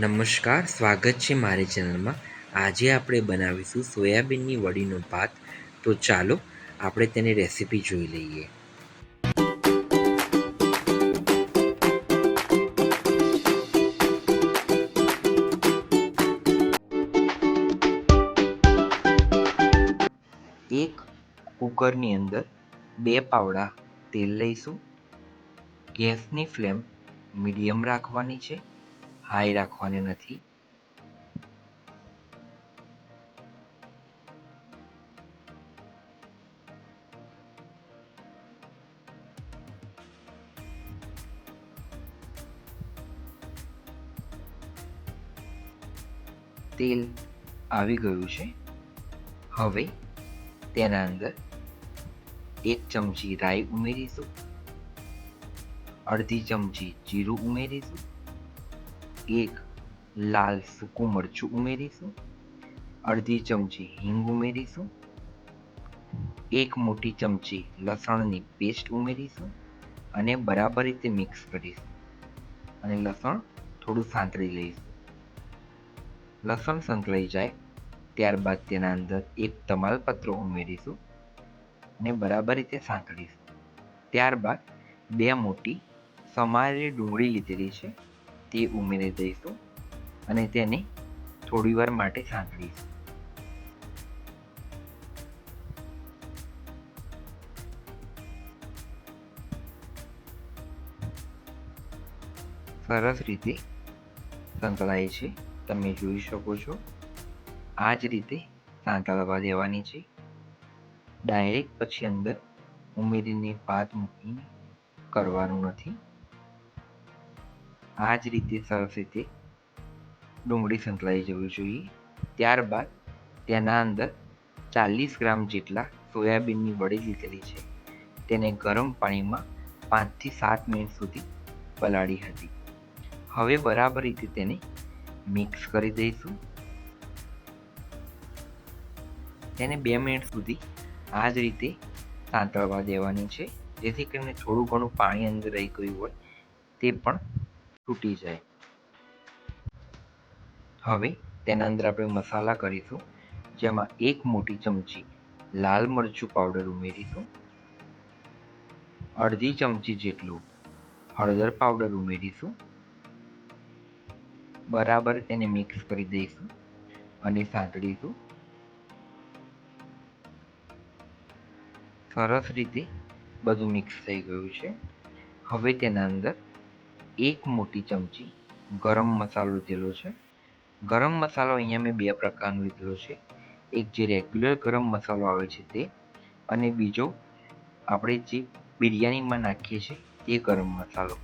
નમસ્કાર, સ્વાગત છે મારી ચેનલમાં. આજે આપણે બનાવીશું સોયાબીનની વડીનો ભાત. તો ચાલો, આપણે તેની રેસીપી જોઈ લઈએ. એક કુકરની અંદર બે પાવડા તેલ લઈશું. ગેસની ફ્લેમ મીડિયમ રાખવાની છે. હાઈ રાખવાની નથી. તેલ આવી ગયું છે. હવે તેના અંદર એક ચમચી રાઈ ઉમેરીશું. અડધી ચમચી જીરું ઉમેરીશું. એક લાલ સૂકું મરચું ઉમેરીશું અડધી ચમચી હિંગ ઉમેરીશું એક મોટી ચમચી લસણની પેસ્ટ ઉમેરીશું અને બરાબર રીતે મિક્સ કરીશું અને લસણ થોડું સાંતળી લઈશું લસણ સંતળાઈ જાય ત્યારબાદ તેના અંદર એક તમાલપત્ર ઉમેરીશું અને બરાબર રીતે સાંકળીશું ત્યારબાદ બે મોટી સમારેલી ડુંગળી લીધેલી છે તે ઉમેરી દઈશું અને તેને થોડી વાર માટે સાંકળીશું. સરસ રીતે સંકળાય છે. તમે જોઈ શકો છો. આ જ રીતે સાંતળવા દેવાની છે. ડાયરેક્ટ પછી અંદર ઉમેરીને પાત મૂકીને કરવાનું નથી. આ જ રીતે સરસ રીતે ડુંગળી સંતળાઈ જવી જોઈએ. ત્યારબાદ તેના અંદર ચાલીસ ગ્રામ જેટલા સોયાબીનની વડી લીધેલી છે. તેને ગરમ પાણીમાં પાંચથી સાત મિનિટ સુધી પલાળી હતી. હવે બરાબર રીતે તેને મિક્સ કરી દઈશું. તેને બે મિનિટ સુધી આ જ રીતે સાંતળવા દેવાની છે. જેથી કરીને થોડું ઘણું પાણી અંદર રહી ગયું હોય તે પણ તૂટી જાય. હવે તેના અંદર આપણે મસાલા કરીશું, જેમાં એક મોટી ચમચી લાલ મરચું પાવડર ઉમેરીશું. અડધી ચમચી જેટલું હળદર પાવડર ઉમેરીશું. બરાબર તેને મિક્સ કરી દઈશું અને સાંતળીશું. સરસ રીતે બધું મિક્સ થઈ ગયું છે. હવે તેના અંદર એક મોટી ચમચી ગરમ મસાલો લીધેલો છે. ગરમ મસાલો અહીંયા મેં બે પ્રકારનો લીધેલો છે. એક જે રેગ્યુલર ગરમ મસાલો આવે છે તે અને બીજો આપણે જે બિરયાનીમાં નાખીએ છીએ તે ગરમ મસાલો.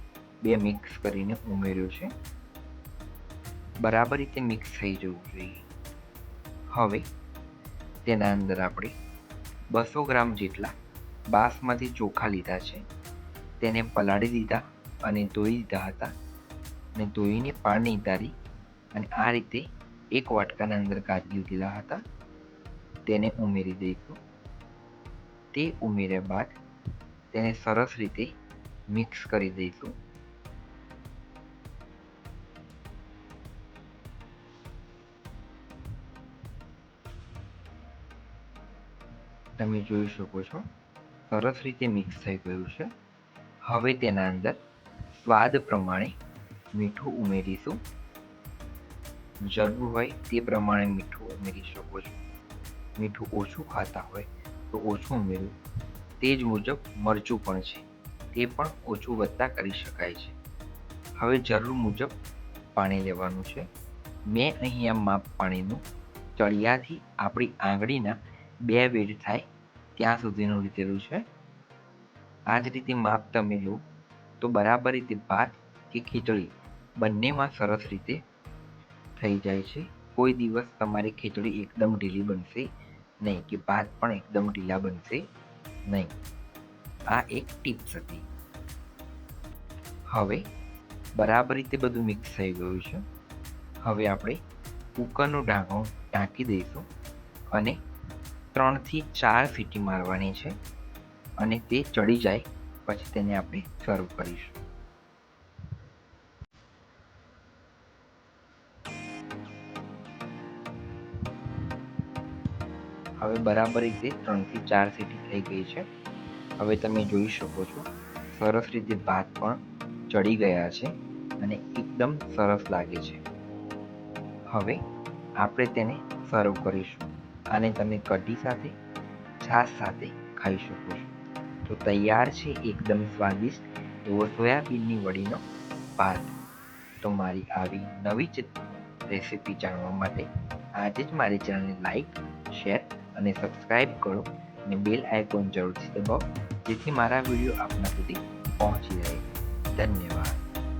બે મિક્સ કરીને ઉમેર્યો છે. બરાબર રીતે મિક્સ થઈ જવું જોઈએ. હવે તેના અંદર આપણે બસો ગ્રામ જેટલા બાસમાંથી ચોખા લીધા છે. તેને પલાળી દીધા. અને ધોઈ દીધા હતા. અને ધોઈને પાણી તારી અને આ રીતે એક વાટકાના અંદર કાઢી લીધેલા હતા. તેને ઉમેરી દઈશું તે ઉમેર્યા બાદ તેને સરસ રીતે મિક્સ કરી દઈશું તમે જોઈ શકો છો, સરસ રીતે મિક્સ થઈ ગયું છે. હવે તેના અંદર સ્વાદ પ્રમાણે મીઠું ઉમેરીશું. જરૂર હોય તે પ્રમાણે મીઠું ઉમેરી શકો છો. મીઠું ઓછું ખાતા હોય તો ઓછું ઉમેરવું તે જ મુજબ મરચું પણ છે. તે પણ ઓછું વધતા કરી શકાય છે. હવે જરૂર મુજબ પાણી લેવાનું છે. મેં અહીંયા માપ પાણીનું ચડિયાથી આપણી આંગળીના બે વેડ થાય ત્યાં સુધીનું લીધેલું છે. આ જ રીતે માપ તમે લો. તો બરાબર રીતે ભાત કે ખીચડી બંનેમાં સરસ રીતે થઈ જાય છે. કોઈ દિવસ તમારી ખીચડી એકદમ ઢીલી બનશે નહીં કે ભાત પણ એકદમ ઢીલા બનશે નહીં. આ એક ટિપ્સ હતી. હવે બરાબર રીતે બધું મિક્સ થઈ ગયું છે. હવે આપણે કુકરનું ઢાંકણું ઢાંકી દઈશું અને ત્રણથી ચાર સીટી મારવાની છે અને તે ચડી જાય પછી તેને આપણે સર્વ કરીશું. હવે બરાબર રીતે ત્રણથી ચાર સીટી થઈ ગઈ છે. હવે તમે જોઈ શકો છો, સરસ રીતે ભાત પણ ચડી ગયા છે અને એકદમ સરસ લાગે છે. હવે આપણે તેને સર્વ કરીશું અને તમે કઢી સાથે, છાશ સાથે ખાઈ શકો છો. તો તૈયાર છે એકદમ સ્વાદિષ્ટ એવો સોયાબીનની વડીનો ભાત. તો મારી આવી નવી જ રેસીપી જાણવા માટે આજે જ મારી ચેનલને લાઈક, શેર અને સબસ્ક્રાઈબ કરો અને બેલ આઇકોન જરૂરથી દબાવો જેથી મારા વીડિયો આપના સુધી પહોંચી રહે. ધન્યવાદ.